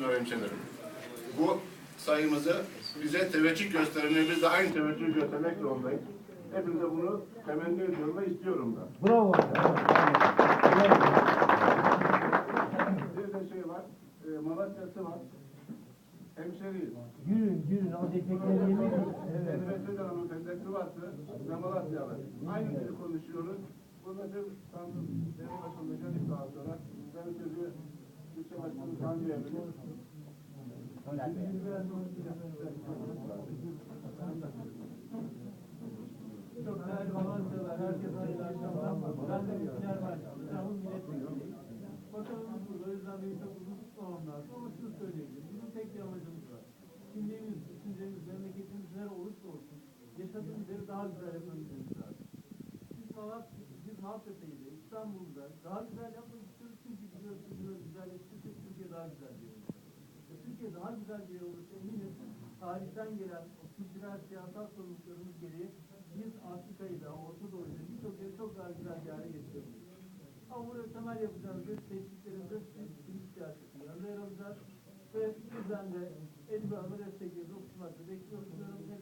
saygıdeğer hemşehrilerim. Bu sayımızı bize teveccüh gösterenler, biz de aynı teveccüh göstermek zorundayız. Hepinize bunu temenni ediyorum ve istiyorum da. Bravo. Bir de şey var, e, Malatya'sı var. Hemşeriyiz. Yürün, yürün. Az ekmekleri yemeyin. Evet. Elbette de hanımefendi Kıvatlı ve Malatyalı. Aynı dili konuşuyoruz. Burada bir sandım, devre başında daha sonra Çok değerli Malatyalılar, herkese hayırlı akşamlar. Ben de Üsküdar Başkanı, İstanbul Milletvekiliyim. Bakanımız burada, Özlem Bey çok uzun tutmamam lazım ama şunu söyleyebilirim. Bizim tek bir amacımız var. Kimliğimiz, düşüncemiz, memleketimiz nere olursa olsun, yaşadığımız daha güzel yapabilmemiz lazım. Biz Malat, biz Maltepe'yi İstanbul'da daha güzel yapmak daha güzel bir yer olur. Türkiye daha güzel bir yer olursa eminim tarihten gelen o kültürel, siyasal sorumluluklarımız gereği biz Afrika'yı da, Orta Doğu'yu da birçok yeri çok daha güzel bir hale getirebiliriz. Ama buraya temel yapacağımız şey teşviklerimizde biz kimlik siyaseti yanında yer alacağız. Ve bizden de Elif Hanım'a desteklerinizi okumakta bekliyoruz. Selamlar.